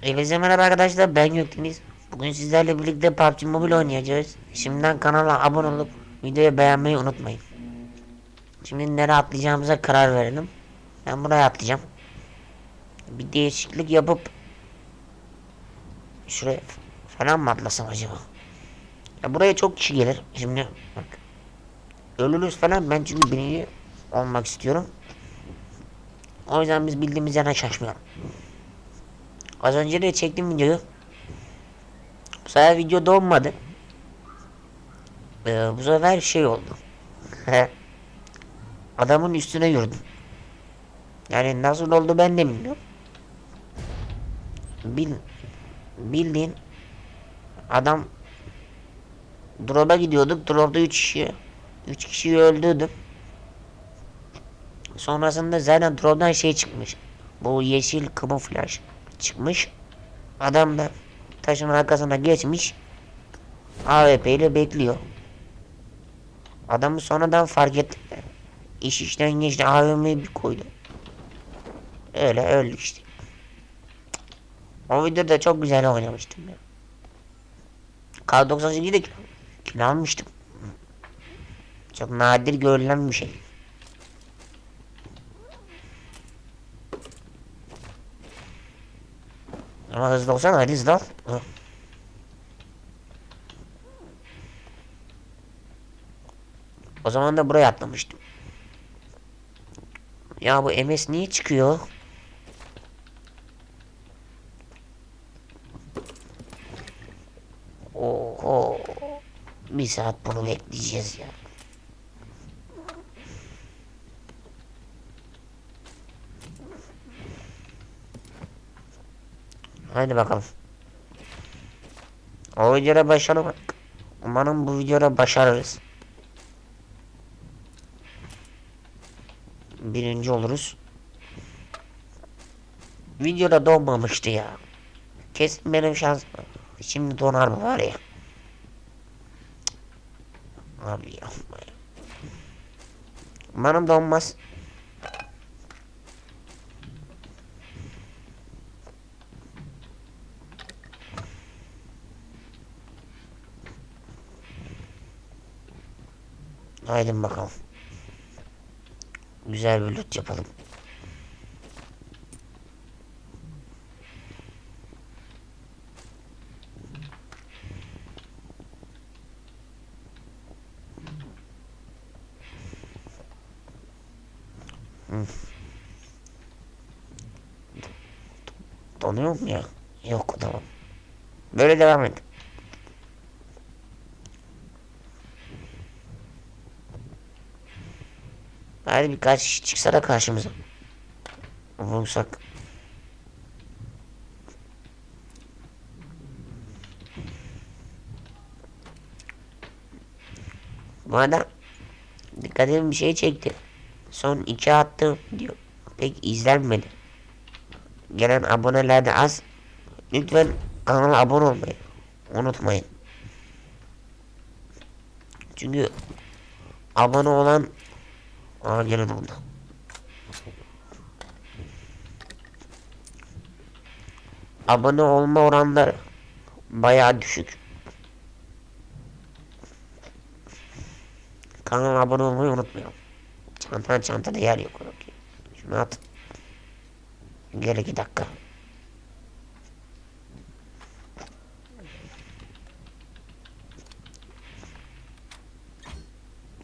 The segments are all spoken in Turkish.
Hepinize merhaba arkadaşlar ben Gökdeniz. Bugün sizlerle birlikte PUBG Mobile oynayacağız. Şimdiden kanala abone olup videoyu beğenmeyi unutmayın. Şimdi nereye atlayacağımıza karar verelim. Ben buraya atlayacağım. Bir değişiklik yapıp şuraya falan mı atlasam acaba? Ya buraya çok kişi gelir. Şimdi bak. Ölürüz falan ben çünkü birinci olmak istiyorum. O yüzden biz bildiğimiz yerden şaşmıyorum. Az önce de çektim videoyu. Bu sefer video donmadı. Ee, bu sefer şey oldu. Adamın üstüne yürüdüm. Yani nasıl oldu ben de bilmiyorum. Bil, bildiğin adam drop'a gidiyorduk. Drop'ta 3 kişi 3 kişiyi öldürdüm. Sonrasında zaten drop'dan şey çıkmış. Bu yeşil kamuflaj çıkmış. Adam da taşın arkasına geçmiş. AWP ile bekliyor. Adamı sonradan fark ettiler. İş işten geçti AVM'yi bir koydu. Öyle öldük işte. O videoda çok güzel oynamıştım ya. K98'de kil, kil almıştım. Çok nadir görülen bir şey. Ama hızlı olsana hadi hızlı ol. O zaman da buraya atlamıştım. Ya bu MS niye çıkıyor? Oho. Bir saat bunu bekleyeceğiz ya. Haydi bakalım. O videoda başaramadık. Umarım bu videoda başarırız. Birinci oluruz. Videoda donmamıştı ya. Kesin benim şans. Şimdi donar mı var ya. Abi yapma ya. Umarım donmaz. Haydi bakalım. Güzel bir loot yapalım. Hı. Donuyor mu ya? Yok tamam. Böyle devam et. Hadi birkaç kişi çıksa da karşımıza. Vursak. Bu adam dikkatimi bir şey çekti. Son iki attığım diyor. Pek izlenmedi. Gelen aboneler de az. Lütfen kanala abone olmayı unutmayın. Çünkü abone olan Aa gene oldu. Abone olma oranları bayağı düşük. Kanala abone olmayı unutmayalım. Çantan çantada yer yok. Şunu at. Gel iki dakika.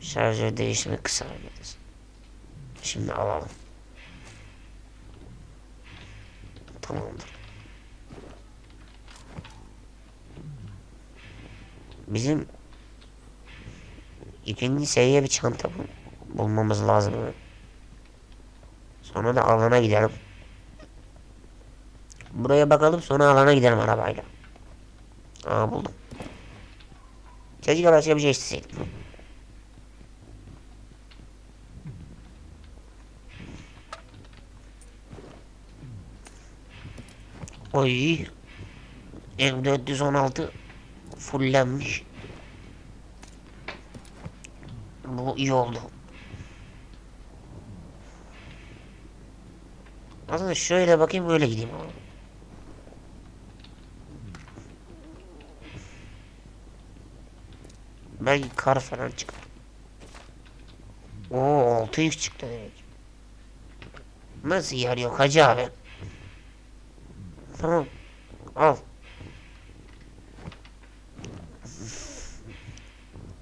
Şarjör değişimi kısa hallederiz. Şimdi alalım. Tamamdır. Bizim ikinci seviye bir çanta bul bulmamız lazım. Sonra da alana gidelim. Buraya bakalım sonra alana gidelim arabayla. Aa buldum. Keşke başka bir şey isteseydim. Ay. M416 fullenmiş. Bu iyi oldu. Aslında şöyle bakayım böyle gideyim. Belki kar falan çıkar. Oo 6 yük çıktı direkt. Nasıl yer yok hacı abi? Tamam. Al.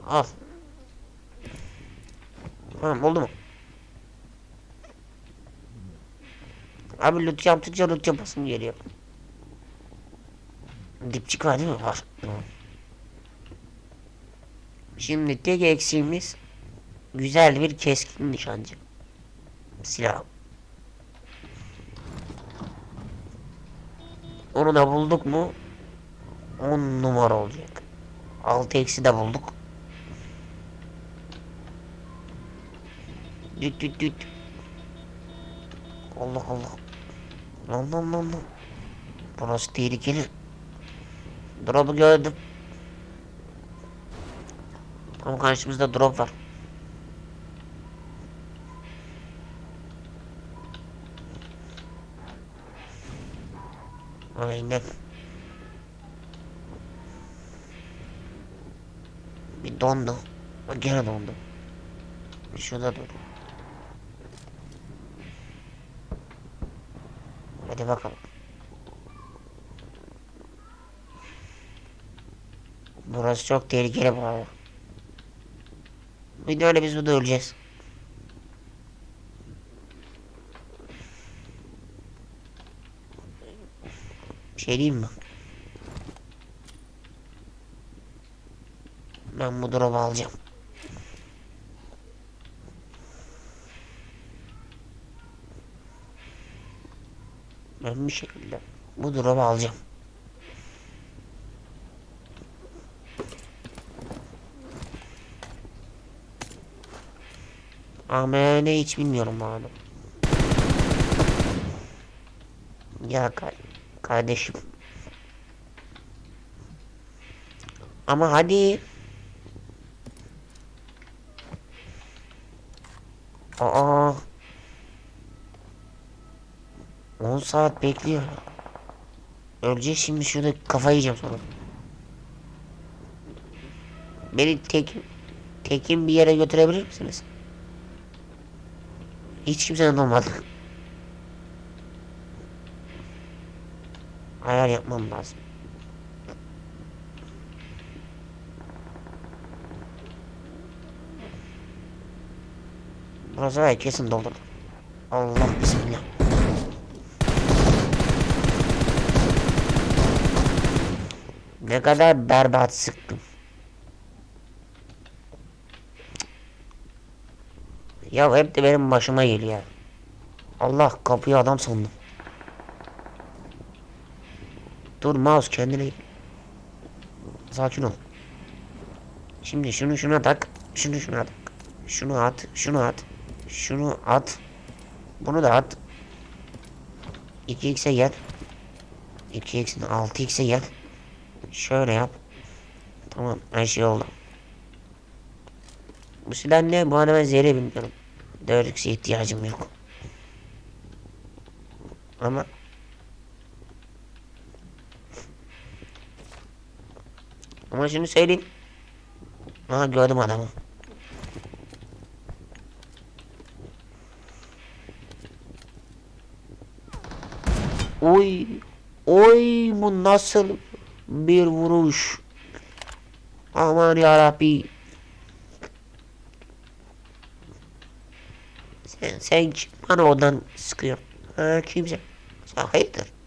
Al. Tamam oldu mu? Abi loot yaptıkça loot yapasım geliyor. Dipçik var değil mi? Var. Şimdi tek eksiğimiz güzel bir keskin nişancı. Silah. Onu da bulduk mu 10 numara olacak. 6 eksi de bulduk. Düt düt düt. Allah Allah. Lan lan lan lan. Burası tehlikeli. Drop'u gördüm. Ama karşımızda drop var. Aynen. Bir dondu. Gene dondu. Şurada dur. Hadi bakalım. Burası çok tehlikeli bu arada. Bir de öyle biz burada öleceğiz. Bir şey diyeyim? Ben bu drop'u alacağım. Ben bir şekilde bu drop'u alacağım. Ama ne hiç bilmiyorum arada. Ya kar kardeşim. Ama hadi. Aa. 10 saat bekliyor. Ölecek şimdi şurada kafayı yiyeceğim sonra. Beni tek tekin bir yere götürebilir misiniz? Hiç kimsenin olmadı. Ayar yapmam lazım. Burası var kesin doldurdu. Allah bismillah. Ne kadar berbat sıktım. Ya hep de benim başıma geliyor. Allah kapıyı adam sandım. Dur mouse kendine gel. Sakin ol. Şimdi şunu şuna tak. Şunu şuna tak. Şunu at. Şunu at. Şunu at. Bunu da at. 2x'e gel. 2x'in 6x'e gel. Şöyle yap. Tamam her şey oldu. Bu silah ne? Bu arada ben zehre bilmiyorum. 4x'e ihtiyacım yok. Ama Ama şunu söyleyeyim. Aha gördüm adamı. Oy. Oy bu nasıl bir vuruş. Aman yarabbi. Sen, sen kim bana oradan sıkıyor? Ha kimse? Sen?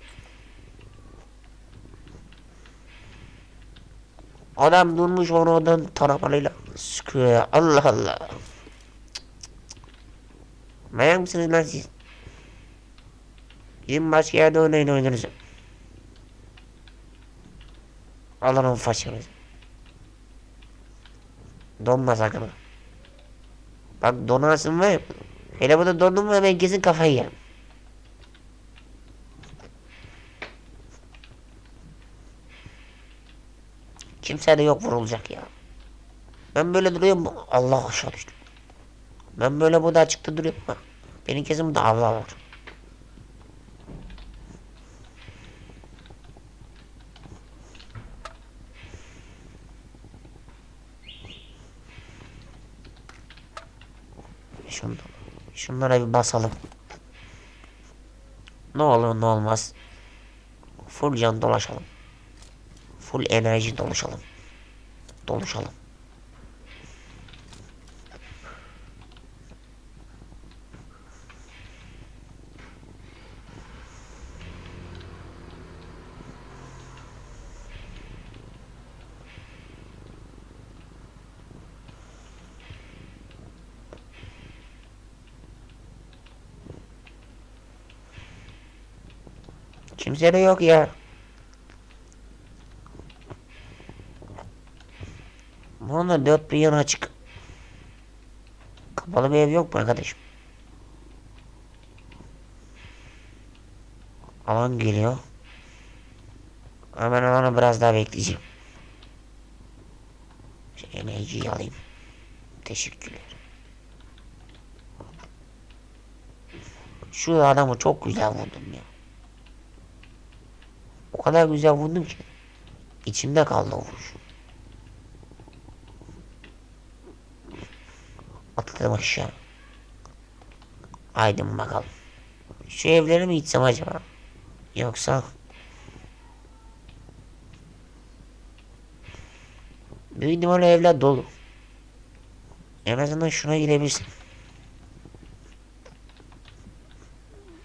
Adam durmuş oradan taramalıyla sıkıyor ya. Allah Allah. Manyak mısınız lan siz? Gidin başka yerde oynayın oynarız. Allah'ın faşırız. Donma sakın. Bak donarsın ya. Hele bu da dondum mu ben kesin kafayı yerim. Kimse de yok vurulacak ya. Ben böyle duruyorum. Allah aşağı düştüm. Ben böyle burada açıkta duruyorum. Bak. Benim kesin dava var. Şun, şunlara bir basalım. Ne olur ne olmaz. Full can dolaşalım. Full enerji dolaşalım. Doluşalım. Kimse de yok ya. Da dört bir yanı açık. Kapalı bir ev yok mu arkadaşım? Alan geliyor. Hemen alanı biraz daha bekleyeceğim. Enerjiyi alayım. Teşekkürler. Şu adamı çok güzel vurdum ya. O kadar güzel vurdum ki. İçimde kaldı o vuruş. Atladım aşağı. Haydi bakalım. Şu evlere mi gitsem acaba? Yoksa... Büyük ihtimalle evler dolu. En azından şuna girebilirsin.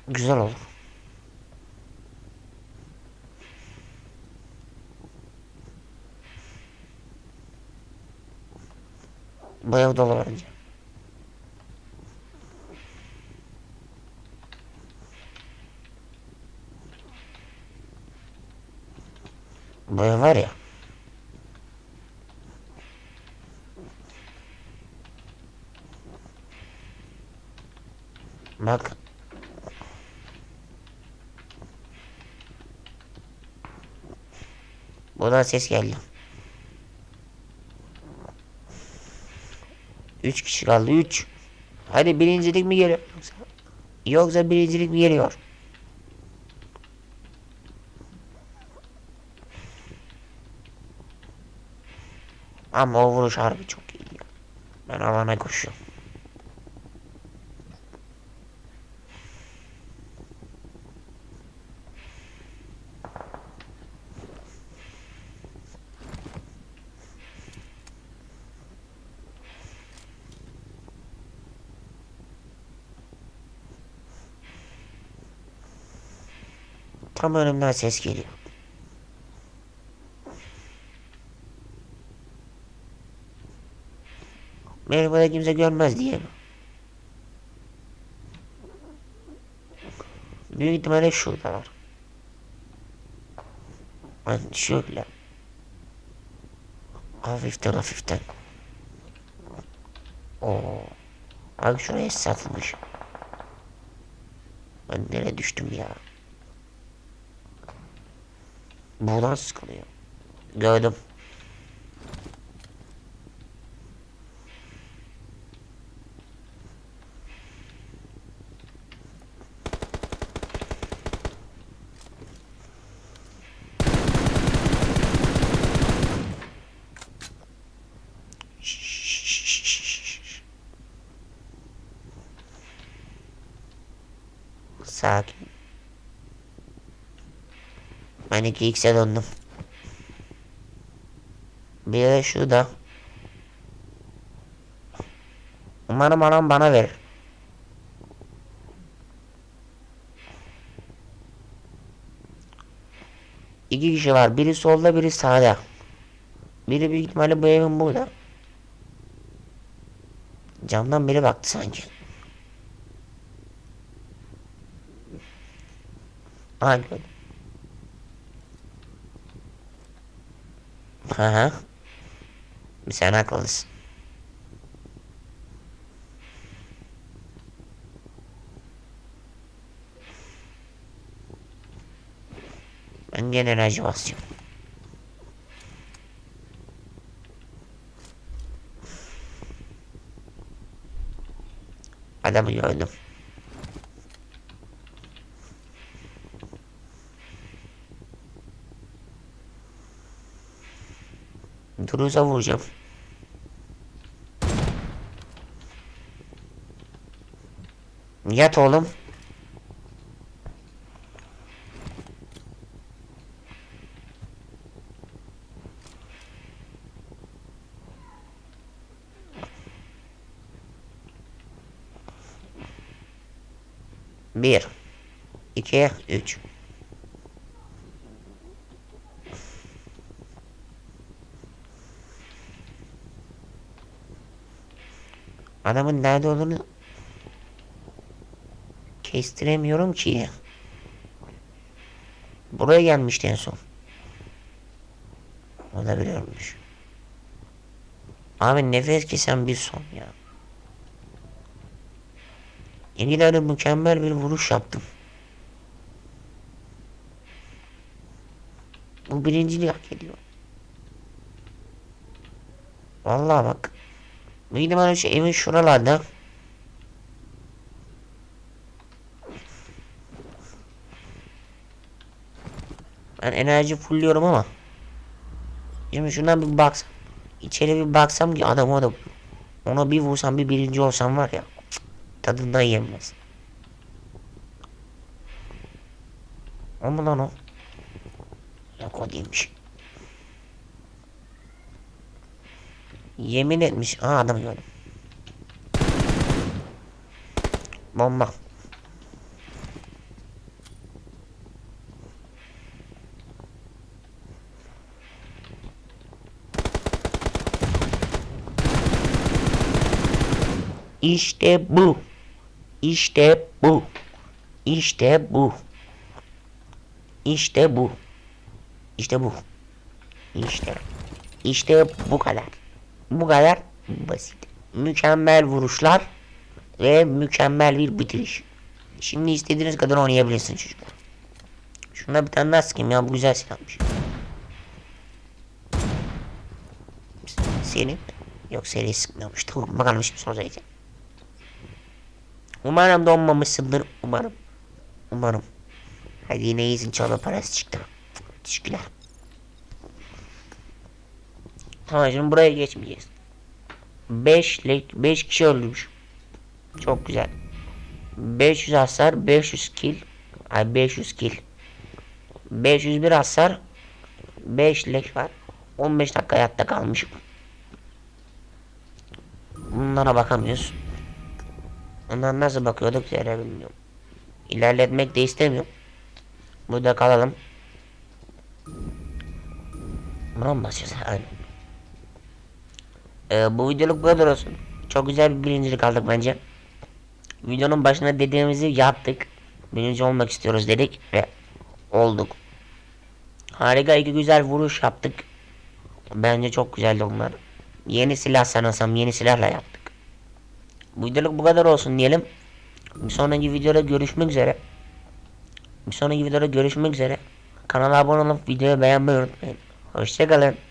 Güzel olur. Bu dolu bence. Bu var ya. Bak. Buradan ses geldi. Üç kişi kaldı. Üç. Hadi birincilik mi geliyor? Yoksa, yoksa birincilik mi geliyor? Ama o vuruş harbi çok iyi. Ben alana koşuyorum. Tam önümden ses geliyor. Beni burada kimse görmez diye? Büyük ihtimalle şuradalar. Ben şöyle. Hafiften hafiften. Oo. Abi şuraya satılmış. Ben nereye düştüm ya? Buradan sıkılıyor. Gördüm. Sakin. Ben 2x'e döndüm. Bir de şurada. Umarım anam bana verir. İki kişi var. Biri solda biri sağda. Biri büyük ihtimalle bu evin burada. Camdan biri baktı sanki. Aa gördüm. Hı. Sen haklısın. Ben gene enerji basacağım. Adamı gördüm. Durursa vuracağım. Yat oğlum. Bir, iki, üç. Adamın nerede olduğunu kestiremiyorum ki. Buraya gelmişti en son. O da biliyormuş. Abi nefes kesen bir son ya. İngilizce mükemmel bir vuruş yaptım. Bu birinciliği hak ediyor. Vallahi bak. Büyük ihtimalle şu evin şuralarda. Ben enerji fulluyorum ama. Şimdi şuna bir baksam. İçeri bir baksam ki adam o da ona bir vursam bir birinci olsam var ya. cık, Tadından yenmez. O mu lan o? Yok o Yemin etmiş. Aa adam gördüm. Bomba. İşte bu. İşte bu. İşte bu. İşte bu. İşte bu. İşte. İşte bu kadar. Bu kadar basit. Mükemmel vuruşlar ve mükemmel bir bitiriş. Şimdi istediğiniz kadar oynayabilirsiniz çocuklar. Şuna bir tane daha sıkayım ya bu güzel silahmış. Senin yok seri sıkmıyormuş. Tamam bakalım şimdi son sayacağım. Umarım donmamışsındır. Umarım. Umarım. Hadi yine iyisin çalı parası çıktı. Teşekkürler. Tamam şimdi buraya geçmeyeceğiz. 5 5 kişi öldürmüş. Çok güzel. 500 hasar, 500 kill. Ay 500 kill. 501 hasar. 5 lek var. 15 dakika hayatta kalmışım. Bunlara bakamıyoruz. Ondan nasıl bakıyorduk yere bilmiyorum. İlerletmek de istemiyorum. Burada kalalım. Buna mı basacağız? Aynen. Ee, bu videoluk bu kadar olsun. Çok güzel bir birincilik aldık bence. Videonun başına dediğimizi yaptık. Birinci olmak istiyoruz dedik ve olduk. Harika iki güzel vuruş yaptık. Bence çok güzeldi onlar. Yeni silah sanırsam yeni silahla yaptık. Bu videoluk bu kadar olsun diyelim. Bir sonraki videoda görüşmek üzere. Bir sonraki videoda görüşmek üzere. Kanala abone olup videoyu beğenmeyi unutmayın. Hoşçakalın.